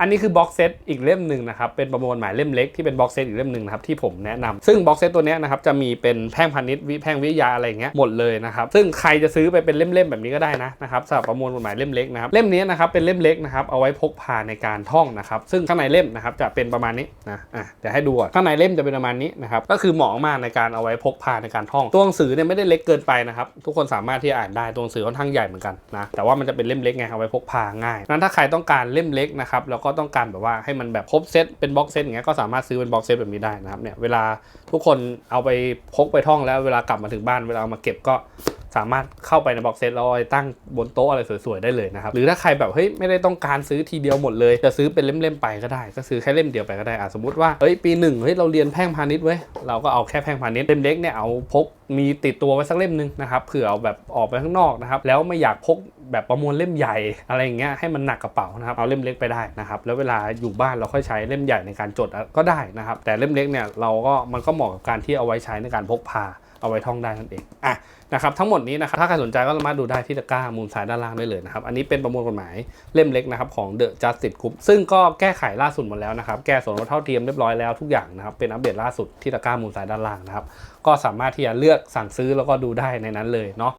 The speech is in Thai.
อันนี้คือบ็อกเซตอีกเล่มหนึ่งนะครับเป็นประมวลหมายเล่มเล็กที่เป็นบ็อกเซตอีกเล่มหนึ่งนะครับที่ผมแนะนำซึ่งบ็อกเซตตัวนี้นะครับจะมีเป็นแพ่งพาณิชย์วิแพ่งวิทยาอะไรเงี้ยหมดเลยนะครับซึ่งใครจะซื้อไปเป็นเล่มๆแบบนี้ก็ได้นะนะครับสำหรับประมวลกฎหมายเล่มเล็กนะครับเล่มนี้นะครับเป็นเล่มเล็กนะครับเอาไว้พกพาในการท่องนะครับซึ่งข้างในเล่มนะครับจะเป็นประมาณนี้นะอะเดี๋ยวให้ดูก่อนข้างในเล่มจะเป็นประมาณนี้นะครับก็คือเหมาะมากในการเอาไว้พกพาในการท่องตัวหนังสือเนี่ยไม่ได้เล็กเกินไปนะครับทุกคนสามารถที่อ่านได้ตัวหนังสือค่อนข้างใหญ่เหมือนกันนะแต่ว่ามันจะเป็นเล่มเล็กไงเอาไว้พกพาง่ายนั้นถ้าใครต้องการเล่มเล็กนะครับแล้วก็็ต้องการแบบว่าให้มันแบบครบเซตเป็นบ็อกเซตอย่างเงี้ยก็สามารถซื้อเป็นบ็อกเซตแบบนี้ได้นะครับเนี่ยเวลาทุกคนเอาไปพกไปท่องแล้วเวลากลับมาถึงบ้านเวลาเอามาเก็บก็ สามารถเข้าไปในบ็อกเซตแล้วไปตั้งบนโต๊ะอะไรสวยๆได้เลยนะครับ หรือถ้าใครแบบเฮ้ยไม่ได้ต้องการซื้อทีเดียวหมดเลย จะซื้อเป็นเล่มๆไปก็ได้ ก็ซื้อแค่เล่มเดียวไปก็ได้อะสมมติว่าเฮ้ยปีหนึ่งเฮ้ยเราเรียนแพ่งพาณิชย์เว้ยเราก็เอาแค่แพ่งพาณิชย์เล่มเล็กเนี่ยเอาพกมีติดตัวไว้สักเล่มหนึงนะครับเผื่อเอาแบบออกไปข้างนอกนะครับแล้วไม่อยากพกแบบประมวลเล่มใหญ่อะไรอย่างเงี้ยให้มันหนักกระเป๋านะครับเอาเล่มเล็กไปได้นะครับแล้วเวลาอยู่บ้านเราค่อยใช้เล่มใหญ่ในการจดก็ได้นะครับแต่เล่มเล็กเนี่ยเราก็มันก็เหมาะกับการที่เอาไว้ใช้ในการพกพา เอาไว้ท่องได้นั่นเองอะนะครับทั้งหมดนี้นะครับถ้าใครสนใจก็สามารถดูได้ที่ตะกร้ามูลซ้ายด้านล่างได้เลยนะครับอันนี้เป็นประมวลกฎหมายเล่มเล็กนะครับของ The Justice Group ซึ่งก็แก้ไขล่าสุดหมดแล้วนะครับแก้ส่วนลดเท่าเทียมเรียบร้อยแล้วทุกอย่างนะครับเป็นอัปเดตล่าสุดที่ตะกร้ามูลซ้ายด้านล่างนะครับก็สามารถที่จะเลือกสั่งซื้อแล้วก็ดูได้ในนั้นเลยเนาะ